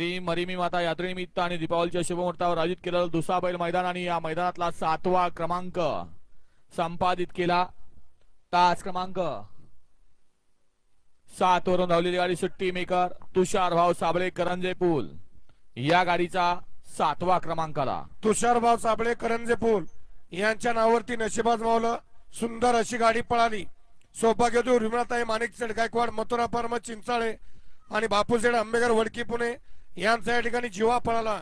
श्री मरिमी माता यात्रेनिमित्त आणि दीपावलीच्या शुभमुहूर्तावर आयोजित केलेलं दुसरा बैल मैदान आणि या मैदानातला सातवा क्रमांक संपादित केला. तास क्रमांक सात वरून धावलेली गाडी सुट्टी मेकर तुषार भाऊ साबळे करंजे पूल या गाडीचा सातवा क्रमांक आला तुषारभाव साबळे करंजे पूल यांच्या नावावरती नशिबाज मावलं. सुंदर अशी गाडी पळाली. सौभाग्यदेव रिमणाताई माणिक सेठ गायकवाड मथुरा परम चिंचाळे आणि बापूसेड आंबेकर वडकी पुणे यांचा या ठिकाणी जीवा पळाला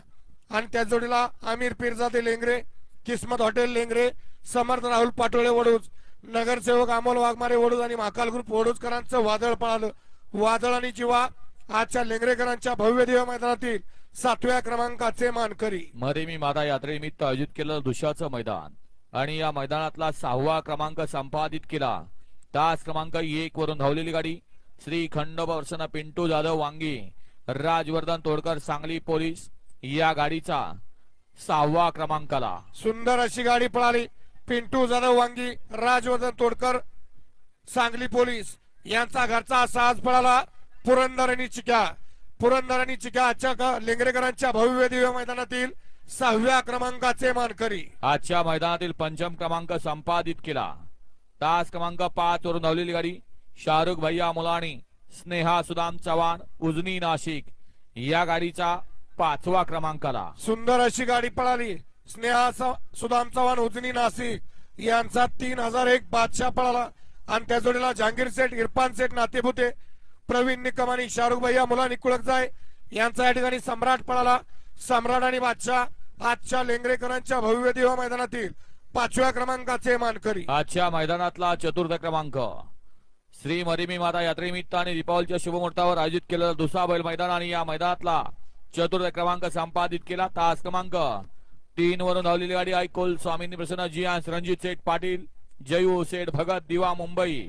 आणि त्या जोडीला आमिर पिरजादे लेंगरे किस्मत हॉटेल लेंगरे समर्थ राहुल पाटोळे वडूज नगरसेवक अमोल वाघमारे वडूज आणि महाकाल ग्रुप वडूजकरांचं वादळ पळालं. वादळ आणि जीवा आजच्या लेंगरेकरांच्या भव्य देव मैदानातील सातव्या क्रमांकाचे मानकरी. मरेमी माता यात्रेनिमित्त आयोजित केलेलं दुशाचं मैदान आणि या मैदानातला सहावा क्रमांक संपादित केला. तास क्रमांक एक वरून धावलेली गाडी श्री खंडोबा वर्षना पिंटू जाधव वांगी. राजवर्धन तोडकर सांगली पोलीस या गाडीचा सहावा क्रमांक आला सुंदर अशी गाडी पळाली. पिंटू जाधव वांगी राजवर्धन तोडकर सांगली पोलीस. यांचा घरचा साज पळाला. पुरंदर आणि चिक्या पुरंदर आणि चिक्या लेंगरेकरांच्या भव्य दिव्य मैदानातील सहाव्या क्रमांकाचे मानकरी. आजच्या मैदानातील पंचम क्रमांक संपादित केला. तास क्रमांक पाच वरून धावलेली गाडी. शाहरुख भैया मुलाणी. स्नेहा सुदाम चव्हाण उजनी नाशिक या गाडीचा पाचवा क्रमांक आला सुंदर अशी गाडी पळाली. स्नेहा सुदाम चव्हाण उजनी नाशिक यांचा तीन हजार एक बादशाह पळाला. आणि त्या जोडीला जहांगीर सेठ इरफान सेठ नातेपुते प्रवीण निकम आणि शाहरुख भैया मुला निकुळक जाय यांचा या ठिकाणी सम्राट पळाला. सम्राट आणि बादशाह आजच्या लेंगरेकरांच्या भव्य दिवा मैदानातील पाचव्या क्रमांकाचे मानकरी. आजच्या मैदानातला चतुर्थ क्रमांक. श्री मरिमी माता यात्रेनिमित्त आणि दीपावलीच्या शुभमुहूर्तावर आयोजित केलेला दुसरा बैल मैदान आणि या मैदानातला चतुर्थ क्रमांक संपादित केला तास क्रमांक. तीन वरून धावलेली गाडी ऐकोल स्वामींनी प्रसन्न जियास रणजित शेठ पाटील जयू सेठ भगत दिवा मुंबई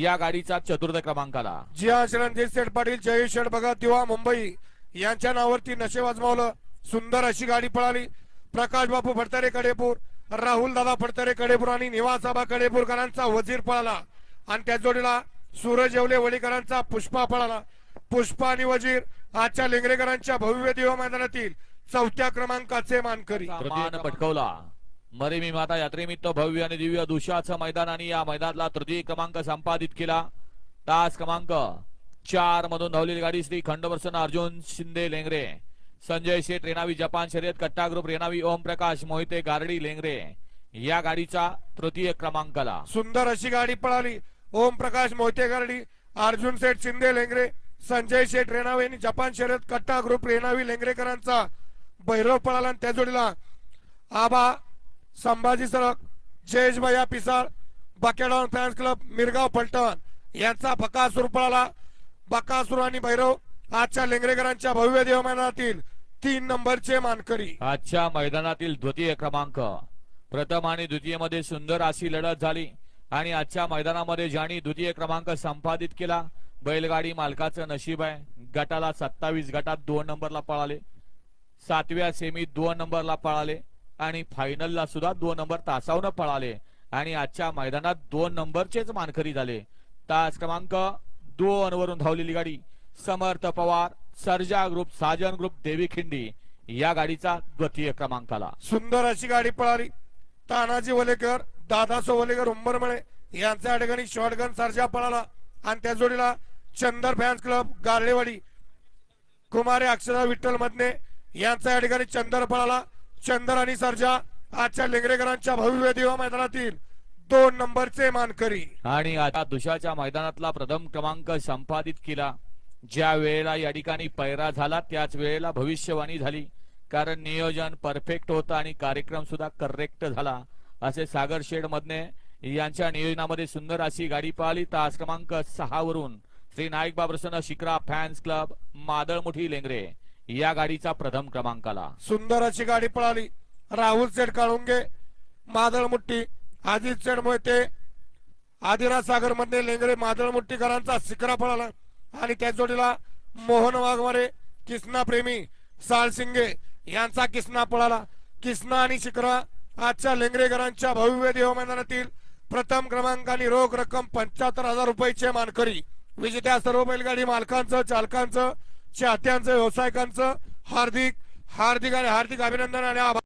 या गाडीचा चतुर्थ क्रमांक आला जिया रणजित सेठ पाटील जयू शेठ भगत दिवा मुंबई यांच्या नावावरती नशे वाजमावलं सुंदर अशी गाडी पळाली. प्रकाश बापू फडतरे कडेपूर राहुल दादा फडतरे कडेपूर आणि निवासाबा कडेपूरकरांचा वजीर पळाला. आणि त्या जोडीला सूरज येवले वडीकरांचा पुष्पा पळाला. पुष्पा आणि वजीर आजच्या लेंगरेकरांच्या भव्य दिवा मैदानातील चौथ्या क्रमांकाचे मानकरी. मान पटकवला. मरेमी माता यात्रेनिमित्त भव्य आणि दिव्य दुशाचं मैदान आणि या मैदानातला तृतीय क्रमांक संपादित केला. तास क्रमांक चार मधून धावलेली गाडी श्री खंडवर्सन अर्जुन शिंदे लेंगरे. संजय शेठ रेणावी जपान शर्यत कट्टा ग्रुप रेणावी ओम प्रकाश मोहिते गारडी लेंगरे. या गाडीचा तृतीय क्रमांक आला सुंदर अशी गाडी पळाली. ओम प्रकाश मोहिते गारडी अर्जुन सेठ शिंदे लेंगरे संजय शेठ रेणावे आणि जपान शर्यत कट्टा ग्रुप रेणावी लेंगरेकरांचा भैरव पळाला आणि त्या जोडीला आबा संभाजी सरक जयेश भैया पिसाळ बकेडॉन फॅन्स क्लब मिरगाव फलटण यांचा बकासूर पळाला. बकासूर आणि भैरव आजच्या लेंगरेकरांच्या भव्य देवमानातील तीन नंबरचे मानकरी. आजच्या मैदानातील द्वितीय क्रमांक. प्रथम आणि द्वितीयमध्ये सुंदर अशी लढत झाली. आणि आजच्या मैदानामध्ये ज्यांनी द्वितीय क्रमांक संपादित केला बैलगाडी मालकाचं नशीब आहे. गटाला सत्तावीस गटात दोन नंबरला पळाले. सातव्या सेमीत दोन नंबरला पळाले. आणि फायनलला सुद्धा दोन नंबर तासावनं पळाले. आणि आजच्या मैदानात दोन नंबरचेच मानकरी झाले. तास क्रमांक दोन वरून धावलेली गाडी समर्थ पवार सर्जा ग्रुप साजन ग्रुप देवी खिंडी या गाडीचा द्वितीय क्रमांक आला सुंदर अशी गाडी पळाली. तानाजी वलेकर दादा सोवलेकर उंबरमळे यांच्या या ठिकाणी शॉटगन सरजा पळाला. आणि त्या जोडीला चंदर फॅन्स क्लब गार्लेवाडी कुमारे अक्षरा विठ्ठल मधने यांचा या ठिकाणी चंदर पळाला. चंदर आणि सरजा आजच्या लेंगरेकरांच्या भव्य देवा मैदानातील दोन नंबरचे मानकरी. आणि आता दुशाच्या मैदानातला प्रथम क्रमांक संपादित केला. ज्या वेळेला या ठिकाणी पैरा झाला त्याच वेळेला भविष्यवाणी झाली. कारण नियोजन परफेक्ट होतं आणि कार्यक्रम सुद्धा करेक्ट झाला. असे सागर शेड मधने यांच्या नियोजनामध्ये सुंदर अशी गाडी पाहिली. तास क्रमांक सहा वरून श्री नाईक बाबरसन शिकरा फॅन्स क्लब मादळमुठी लेंगरे या गाडीचा प्रथम क्रमांक आला सुंदर अशी गाडी पळाली. राहुल सेठ काळुंगे मादळमुठी आदित सेठ मोहिते आदिरा सागरमध्ये लेंगरे मादळ शिकरा पळाला. आणि त्या जोडीला मोहन वाघमारे किसना प्रेमी साळसिंगे यांचा किसना पळाला. किसना आणि शिकरा आजच्या लेंगरेकरांच्या भव्य देव मैदानातील प्रथम क्रमांकाने रोख रक्कम पंच्याहत्तर हजार रुपयाचे मानकरी. विजेत्या सर्व बैलगाडी मालकांचं चालकांचं चाहत्यांचं व्यावसायिकांचं हार्दिक हार्दिक आणि हार्दिक अभिनंदन आणि आभार.